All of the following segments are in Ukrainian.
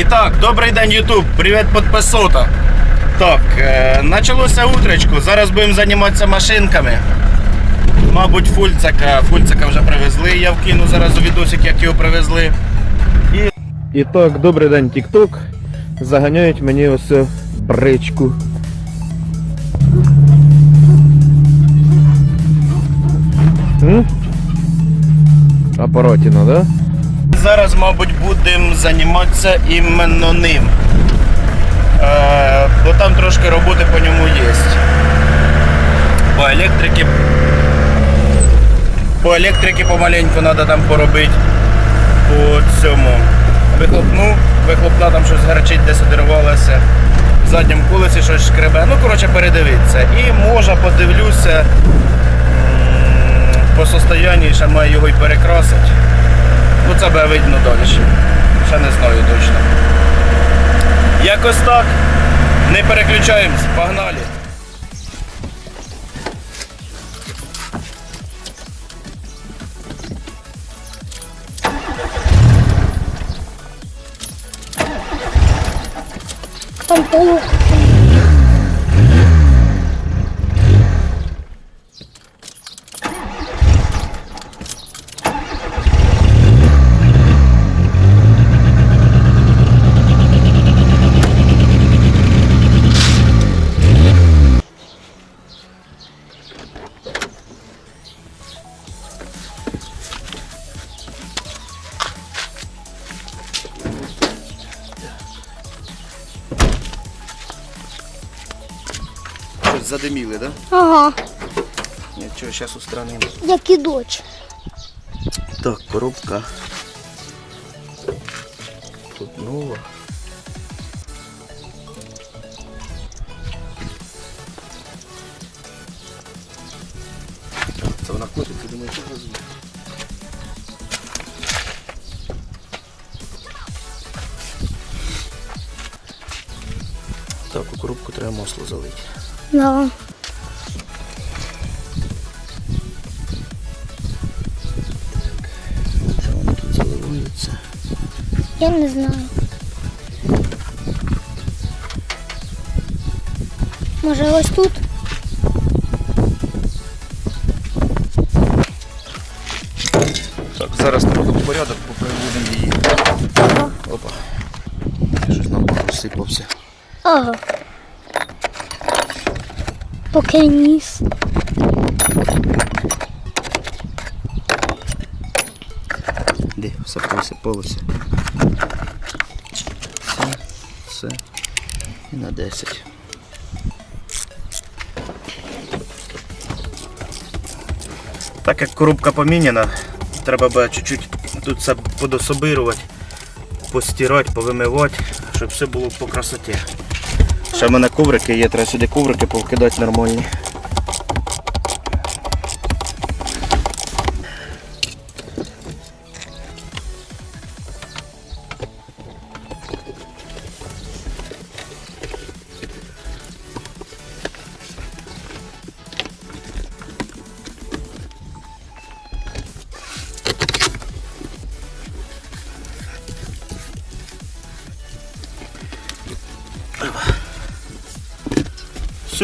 І так, добрий день, Ютуб. Привіт, підписота. Так, е, почалося утречко. Зараз будемо займатися машинками. Мабуть, фульцака. Фульцака вже привезли. Я вкину зараз відосик, як його привезли. І так, добрий день, Тік-Ток. Заганяють мені ось бричку. Апаратіна, да? Зараз, мабуть, будемо займатися іменно ним. Е, бо там трошки роботи по ньому є. По електрики. По електрики помаленьку треба там поробити. По цьому. Вихлопну, вихлопна там щось гарчить, десь одірвалося. В задньому колесі щось шкребе. Ну, коротше, передивитися. І може подивлюся по состоянні, ще маю його й перекрасити. Ну це видно далі. Ще не знаю точно. Якось так. Не переключаємось, погнали. Там паук. Щось задиміли, да? Ага, Нічого, зараз устранимо. як і дочь. Так, коробка. Тут нова. Це вона ходить, ти думаєш, що розуміє? Так, у коробку треба масло залити. Да. Я не знаю. Може ось тут? Так, зараз наведу порядок, поприводимо її. Опа. Щось нам посипався. Ага. Поки ніс. Де все посипалося. Все, все. І на 10. Так як коробка поміняна, треба буде чуть-чуть тут все подособирувати, постирати, повимивати, щоб все було по красоті. Ще в мене коврики є, треба сюди коврики повкидати нормальні.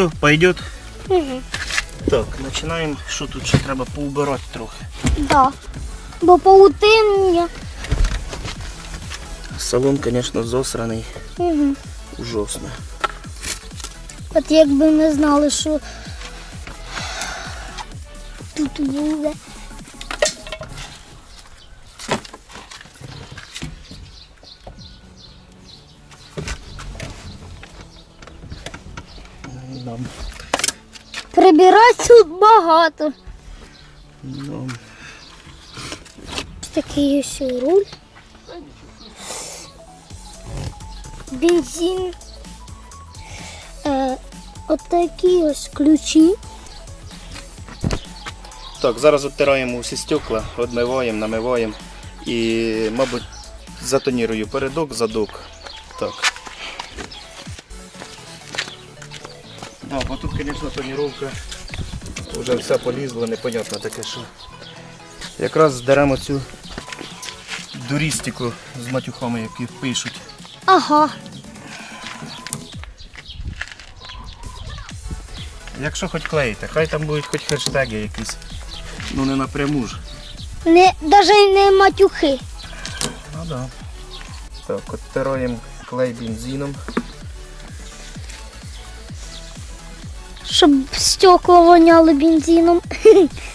Все, пойдет. Угу. Так, починаємо. Що тут ще треба поубирати трохи. Да. Бо паутиння. Салон, звісно, зосраний, Угу. ужасно. От якби ми знали, що тут буде. Прибирати тут багато. нам. Такий ось руль. Бензин. Е, от такі ось ключі. Так, зараз відтираємо усі стекла, відмиваємо, намиваємо і, мабуть, затонірую передок, задок. Так. А, бо тут, звісно, тоніровка вже все полізло, непонятно таке, що. Якраз здеремо цю дурістику з матюхами, які пишуть. Ага. Якщо хоч клеїте, хай там будуть хоч хештеги якісь. Ну не напряму ж. Не, даже не матюхи. Ну да. Так, оттираємо клей бензином. Щоб стекла воняли бензином.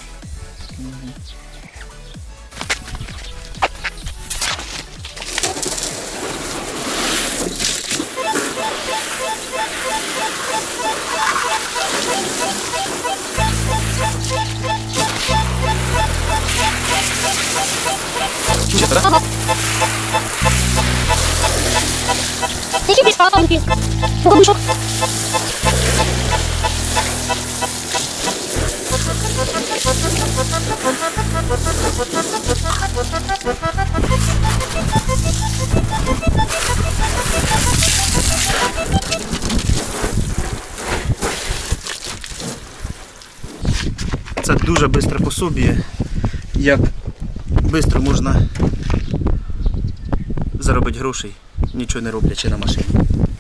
дуже швидке пособіє, як швидко можна заробити грошей, нічого не роблячи на машині.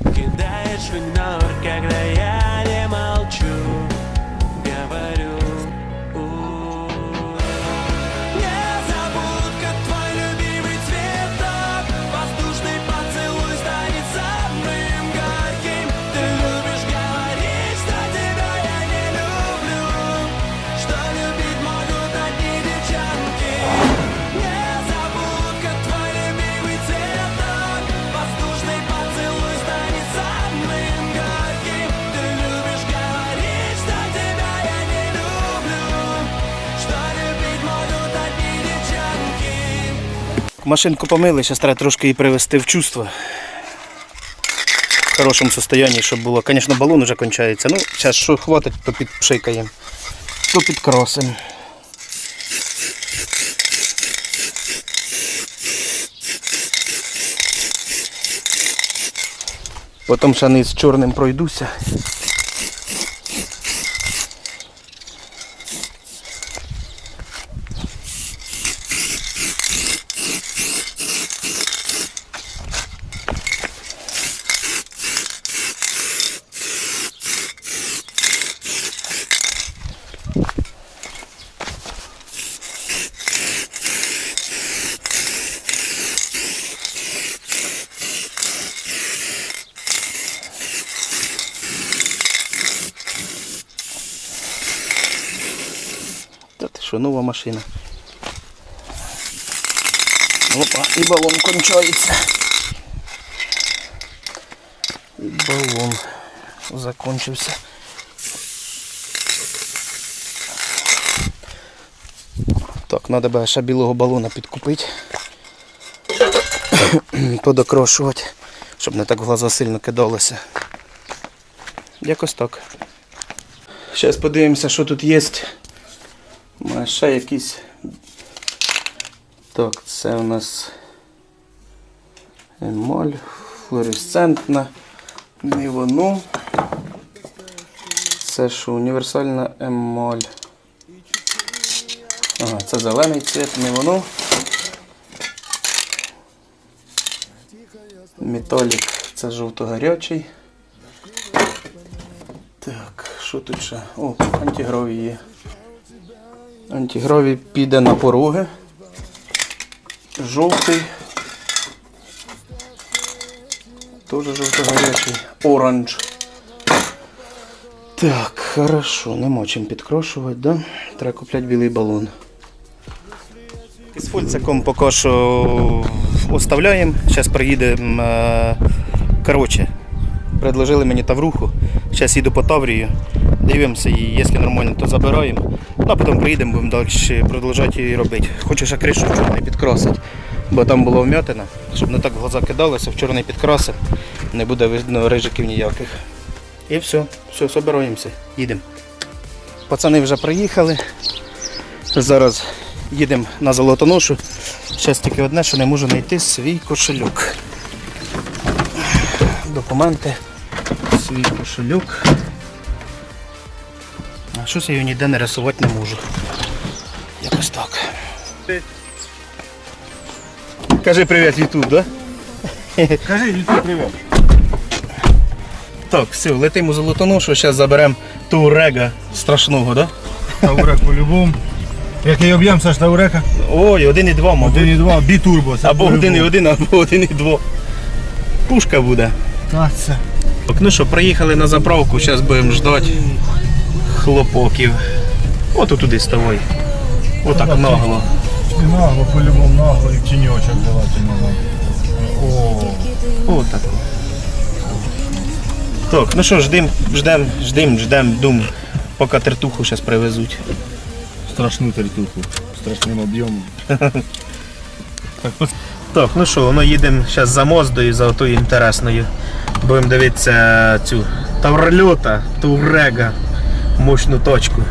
Кидаєш в коли я Машинку помили, зараз треба трошки її привести в чувство. В хорошому стані, щоб було. Звісно, балон вже кончається. Ну, зараз що хватить, то підпшикаємо, то підкрасимо. Потім ще низ чорним пройдуся. Та ти що, нова машина. Опа, і балон кончається. І балон закончився. Так, треба буде ще білого балона підкупити. Подокрошувати, щоб не так глаза сильно кидалося. Якось так. Зараз подивимося, що тут є. Має ще якісь. Так, це у нас емаль, флуоресцентна, не воно. Це що, універсальна емаль. Ага, це зелений цвіт, не воно. Металік, це жовто-гарячий. Так, що тут ще? О, антигровій є. Антигравій піде на пороги. Жовтий. Теж жовто-гарячий. Оранж. Так, хорошо, нема чим підкрошувати, да? Треба купляти білий балон. Із фульциком поки що оставляємо. Зараз приїдемо. е, Коротше, предложили мені тавруху. Зараз їду по Таврію. Дивимося, і якщо нормально, то забираємо. Ну, а потім приїдемо, будемо далі продовжувати її робити. Хочу ще кришу в чорний підкрасити, бо там була вмятина, щоб не так в глаза кидалося, в чорний підкрасив, не буде видно рижиків ніяких. І все, все, збираємося, їдемо. Пацани вже приїхали. Зараз їдемо на золотоношу. Зараз тільки одне, що не можу знайти свій кошельок. Документи, свій кошельок. А щось я його ніде не рисувати не можу. Якось так. Кажи привіт, Ютуб, да? Кажи, YouTube привіт. Так, все, летимо у золотоношу, зараз заберемо турега страшного, да? Таурек по-любому. Який об'єм, Саш, Таурека? Ой, 1,2, мабуть. 1,2, бітурбо. Або по-любому. 1,1, або 1,2. Пушка буде. Так, це. Так, ну що, приїхали на заправку, зараз будемо ждати хлопоків. От туди ставай. Отак нагло. І нагло, по-любому, нагло, і тіньочок желательно. О, Отак. Так, ну що, ждем, ждем, ждем, ждем, дум, поки тертуху зараз привезуть. страшну тертуху, страшним об'ємом. Так, ну що, ну їдемо зараз за Моздою, за отою інтересною. Будемо дивитися цю таврольота, турега, мощну точку.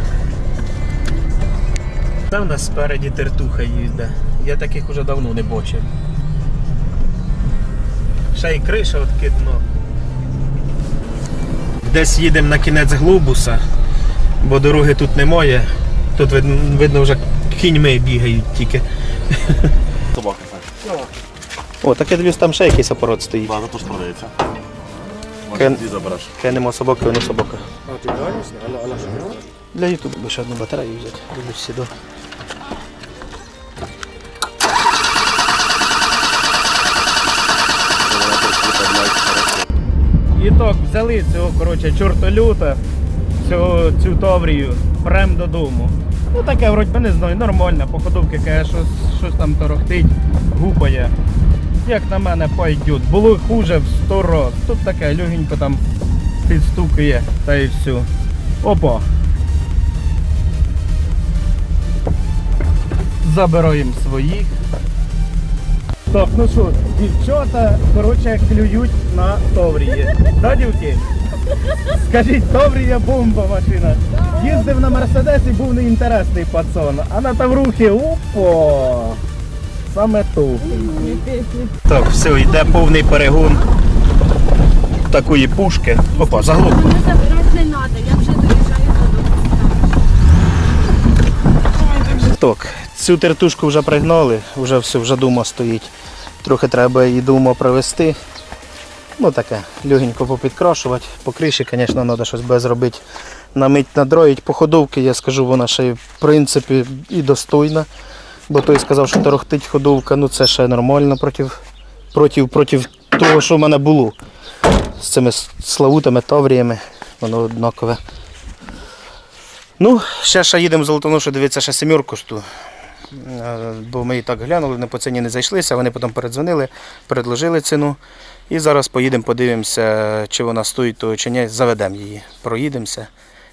Там у нас спереді тертуха їздить. Я таких уже давно не бачив. Ще й криша відкидно. Десь їдемо на кінець глобуса, бо дороги тут немає. Тут видно, видно вже кіньми бігають тільки. Собака, так. О, так я дивлюсь, там ще якийсь апарат стоїть. Багато теж продається. Кен- Може. Кинемо собаки, воно собака. Для ютубу би ще одну батарею взяти. Дивлюсь сюди. І так, взяли цього, коротше, чортолюта, цього, цю таврію, прям додому. Ну таке, вроді, я не знаю, нормально, походовки каже, щось, щось там торохтить, гупає. Як на мене пойдет. Було хуже в 100 раз. Тут таке легенько там підстукує та і все. Опа. Забираємо своїх. Так, ну що, дівчата, коротше, клюють на Таврії. Да, дівки? Скажіть, Таврія бомба машина. Їздив на Мерседесі, був неінтересний пацан. А на Таврухі, опа! Саме тут. Так, все, йде повний перегон такої пушки. Опа, заглохло. Мене забирати не треба, я вже доїжджаю додому. Так, цю тертушку вже пригнали, вже все, вже дума стоїть. Трохи треба її дума провести. Ну таке, легенько попідкрашувати. По криші, звісно, треба щось буде зробити. Намить, надроїть походовки, я скажу, вона ще в принципі і достойна. Бо той сказав, що торохтить ходовка, ну це ще нормально проти, проти, проти того, що в мене було. З цими славутими тавріями, воно однакове. Ну, ще ще їдемо в Золотоношу, дивитися ще семірку ту. Е, Бо ми і так глянули, не по ціні не зайшлися, вони потім передзвонили, предложили ціну. І зараз поїдемо, подивимося, чи вона стоїть того чи ні. Заведемо її, проїдемося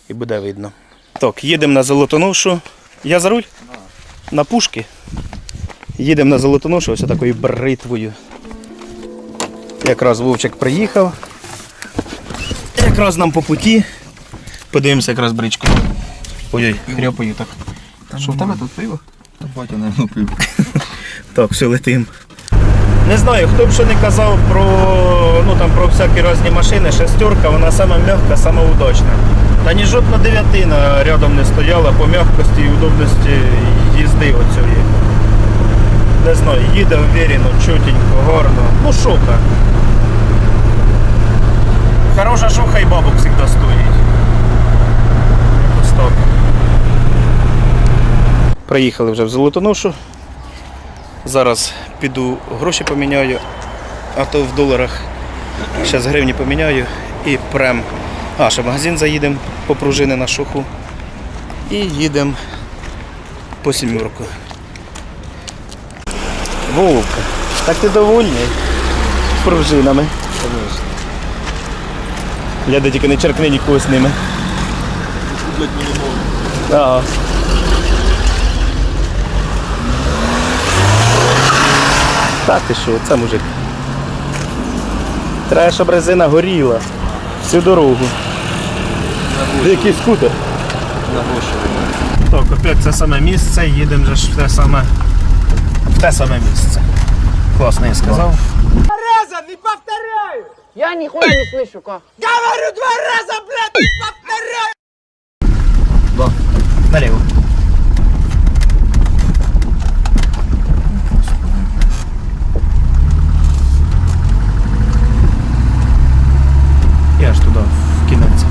і буде видно. Так, їдемо на Золотоношу. Я за руль? На пушки. Їдемо на Золотоношу ось такою бритвою. Якраз Вовчик приїхав. Якраз нам по путі. Подивимося якраз бричку. Ой-ой, хряпаю так. Що в тебе тут пиво? Батя не лупив. Так, все летим. Не знаю, хто б що не казав про, ну, там, про всякі різні машини, шестерка, вона сама м'яка, сама удачна. Та ні жодна дев'ятина рядом не стояла по м'якості і удобності їзди оцієї. Не знаю, їде впевнено, чутенько, гарно. Ну шока. Хороша шока і бабок завжди стоїть. Так. Приїхали вже в Золотоношу. Зараз піду гроші поміняю, а то в доларах. Зараз гривні поміняю і прям. А, ще в магазин заїдемо по пружини на шуху. І їдемо по сімерку. Вовка, так ти довольний пружинами. Звісно. Гляди, тільки не черкни нікого з ними. Ага. Та ти що, це мужик. Треба, щоб резина горіла. Всю дорогу. Який скутер. Так, опять це саме місце, їдемо вже ж в те саме. В те саме місце. Класно я сказав. Я нихуя не слышу, как. Говорю два раза, блядь, повторяю! Во, Налево. Я ж туда, в кинец.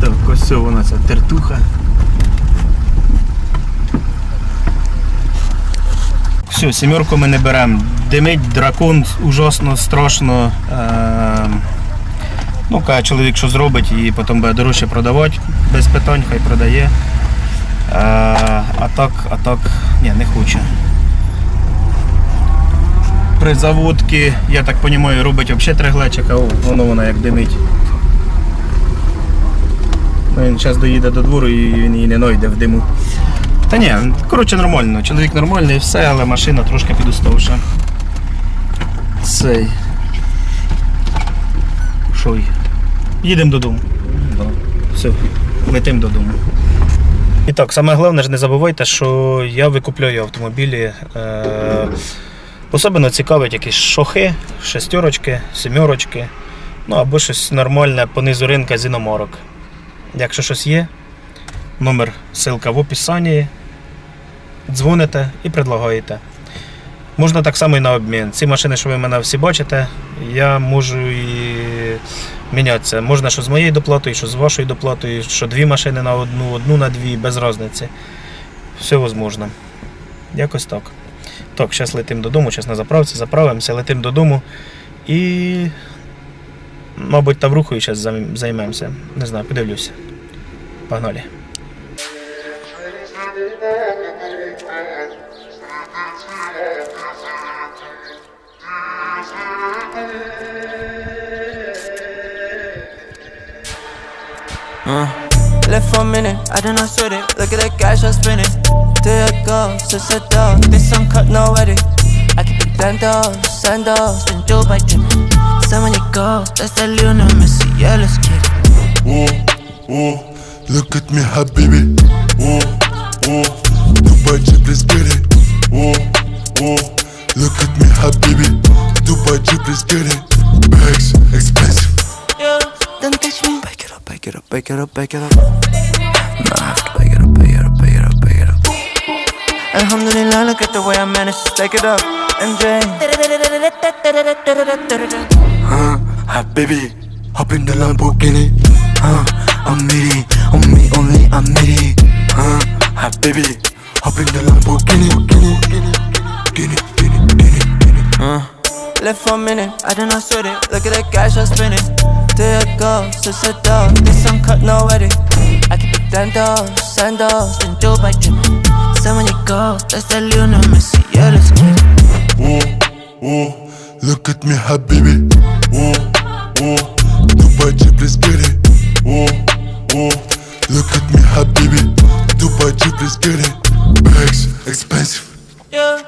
Так, ось вона ця тертуха. Все, сімерку ми не беремо. Димить дракон ужасно, страшно. Е, ну, каже чоловік, що зробить, і потім буде дорожче продавати, без питань, хай продає. Е, а так, а так, ні, не хоче. При заводці, я так розумію, робить взагалі три глечика, о, воно вона як димить. Ну, Він зараз доїде до двору і він її не знайде в диму. Та ні, коротше нормально. Чоловік нормальний, і все, але машина трошки підуставша. Цей. Шой. Їдемо додому. Все, летимо додому. І так, саме головне ж не забувайте, що я викупляю автомобілі. Е- особливо цікавить якісь шохи, шестерочки, сімерочки. Ну або щось нормальне по низу ринка з іномарок. Якщо щось є, номер ссылка в описанні. Дзвоните і предлагаєте. Можна так само і на обмін. Ці машини, що ви мене всі бачите, я можу і мінятися. Можна що з моєю доплатою, що з вашою доплатою, що дві машини на одну, одну на дві, без різниці. Все можливо. Якось так. Так, зараз летимо додому, зараз на заправці, заправимося, летимо додому і, мабуть, таврухою зараз займемося. Не знаю, подивлюся. Погнали. Left for a minute, I do not sweat it. Look at that cash I'm spinning. There it goes, it's a dog. This uncut, no edit. I keep it bandos, sandals, and Joe by when you go, that's that Lionel Messi. Yeah, let's get it. Oh, oh, look at me, habibi. Oh, oh, Dubai Jeep, let's get it. Oh, oh, look at me, habibi. Dubai Jeep, let's get it. Bags, expensive. Yeah, don't touch me. Back it up, back it up, back it up, back it up. No, I have to back it up, back it up, back it up, back it up. Alhamdulillah, look at the way I managed to stack it up. MJ. Huh, habibi. Hop in the Lamborghini. Huh, I'm needy. On me only, I'm needy. Huh, habibi. Hop in the Lamborghini. Guinea, Guinea, Guinea, Guinea, Guinea, Guinea. Uh, left for a minute, I do not sweat it. Look at that cash I'm spinning. There it goes, it's a dog. This uncut, no edit. I keep it dandos, sandals, and Joe by dripping. So when you go, that's that Lionel Messi. Yeah, let's get it. Oh, oh, look at me, habibi. Oh, oh, Dubai Jeep, let's get it. Oh, oh, look at me, habibi. Dubai Jeep, let's get. Bags, expensive. Yeah.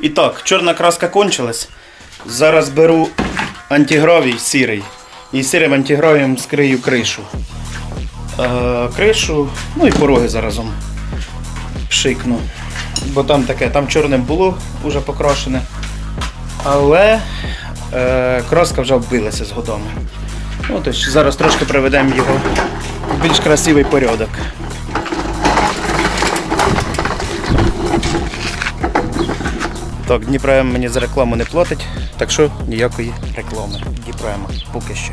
І так, чорна краска кончилась. Зараз беру антигравій сірий. І сірим антигравієм скрию кришу. Е, кришу, ну і пороги заразом пшикну. Бо там таке, там чорним було вже покрашене. Але е, краска вже вбилася з. Ну, тож зараз трошки приведемо його в більш красивий порядок. Так, Дніпром мені за рекламу не платить, так що ніякої реклами. Дніпрома поки що.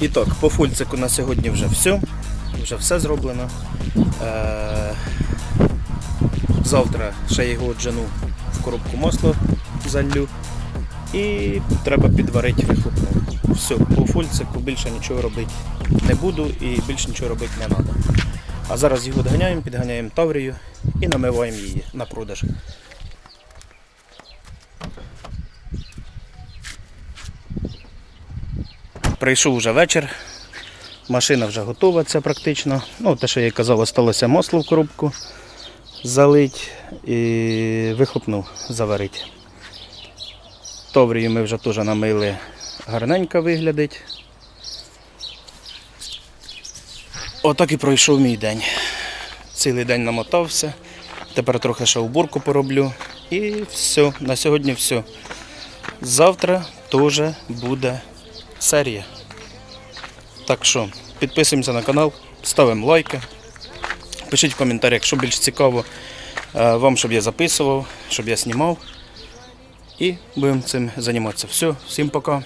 І так, по фульцику на сьогодні вже все. Вже все зроблено. Е- завтра ще його джану в коробку масло залью і треба підварити вихлопну. Все, по фульцику більше нічого робити не буду і більше нічого робити не треба. А зараз його доганяємо, підганяємо таврію і намиваємо її на продаж. Прийшов вже вечір, машина вже готова ця практично. Ну, те, що я казав, залишилося масло в коробку залить і вихлопну заварити. Таврію ми вже теж намили, гарненько виглядить. Отак і пройшов мій день. Цілий день намотався. Тепер трохи ще уборку пороблю. І все, на сьогодні все. Завтра теж буде серія. Так що підписуємося на канал, ставимо лайки, пишіть в коментарях, що більш цікаво е, вам, щоб я записував, щоб я знімав. І будемо цим займатися. Все, всім пока.